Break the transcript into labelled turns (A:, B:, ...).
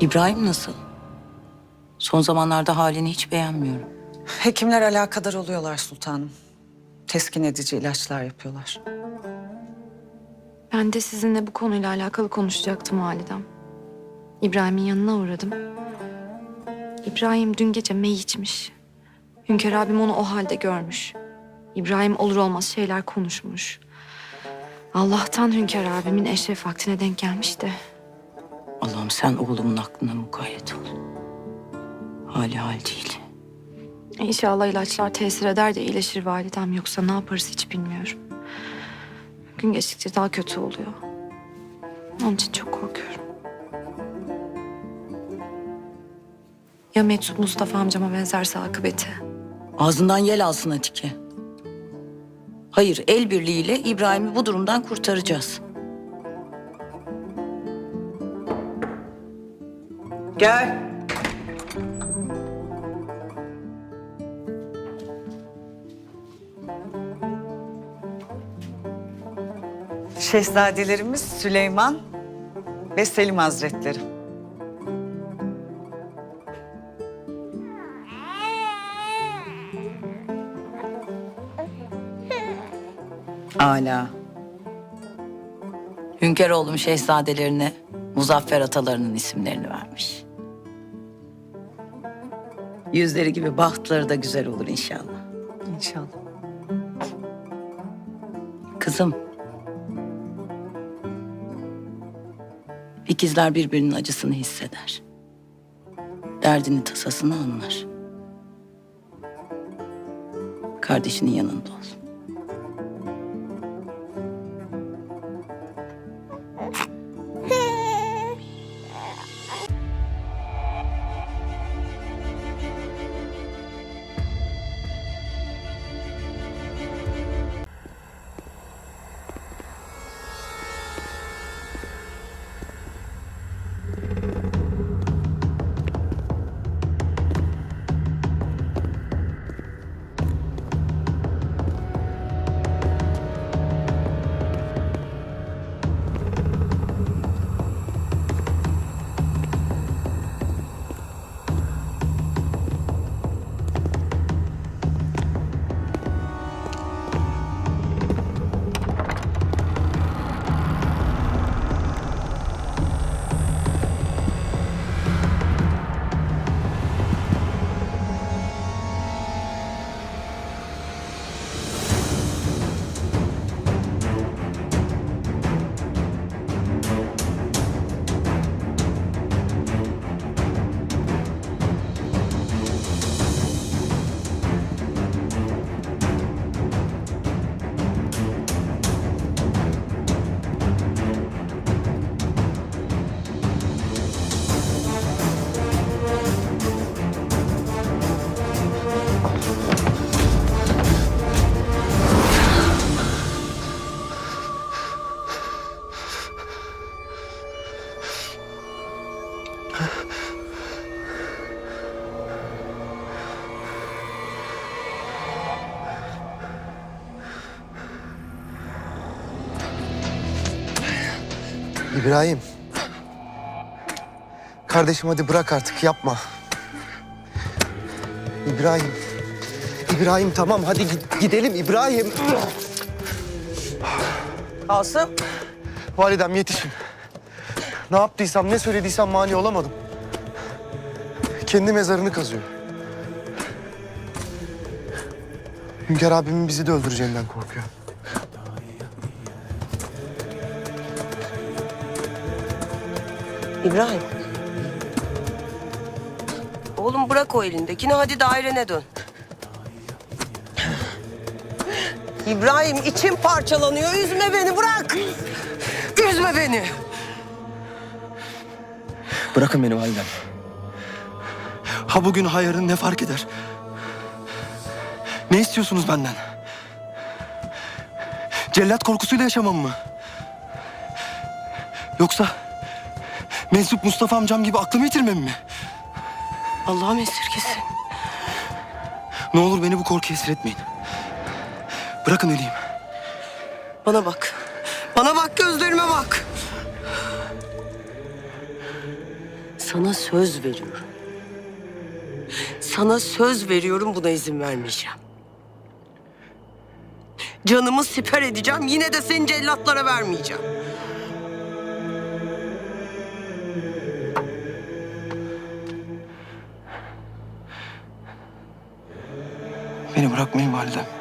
A: İbrahim nasıl? Son zamanlarda halini hiç beğenmiyorum.
B: Hekimler alakadar oluyorlar sultanım. Teskin edici ilaçlar yapıyorlar.
C: Ben de sizinle bu konuyla alakalı konuşacaktım validem. İbrahim'in yanına uğradım. İbrahim dün gece mey içmiş. Hünkar abim onu o halde görmüş. İbrahim olur olmaz şeyler konuşmuş. Allah'tan Hünkar abimin eşref vaktine denk gelmiş de.
A: Allah'ım sen oğlumun aklına mukayyet ol. Hali hal değil.
C: İnşallah ilaçlar tesir eder de iyileşir validem. Yoksa ne yaparız hiç bilmiyorum. Gün geçtikçe daha kötü oluyor. Onun için çok korkuyorum. Ya Meczup Mustafa amcama benzerse akıbeti?
A: Ağzından yel alsın Atike. Hayır, el birliğiyle İbrahim'i bu durumdan kurtaracağız.
B: Gel. Şehzadelerimiz Süleyman ve Selim Hazretleri.
A: Âlâ. Hünkâroğlum şehzadelerine muzaffer atalarının isimlerini vermiş. Yüzleri gibi bahtları da güzel olur inşallah.
B: İnşallah.
A: Kızım. İkizler birbirinin acısını hisseder. Derdini tasasını anlar. Kardeşinin yanında ol.
D: İbrahim. Kardeşim hadi bırak artık yapma. İbrahim. İbrahim tamam hadi gid- gidelim İbrahim.
B: Asım.
D: Validem yetişin. Ne yaptıysam ne söylediysem mani olamadım. Kendi mezarını kazıyor. Hünkar abimin bizi de öldüreceğinden korkuyor.
E: İbrahim. Oğlum bırak o elindekini hadi dairene dön. İbrahim içim parçalanıyor. Üzme beni bırak. Üzme beni.
D: Bırakın beni validem. Ha bugün ha yarın ne fark eder? Ne istiyorsunuz benden? Cellat korkusuyla yaşamam mı? Yoksa mensup Mustafa amcam gibi aklımı yitirmem mi?
E: Allah'ım esirgesin.
D: Ne olur beni bu korkuya esir etmeyin. Bırakın öleyim.
E: Bana bak. Bana bak gözlerime bak. Sana söz veriyorum. Sana söz veriyorum buna izin vermeyeceğim. Canımı siper edeceğim yine de seni cellatlara vermeyeceğim.
D: Beni bırakmayın validem.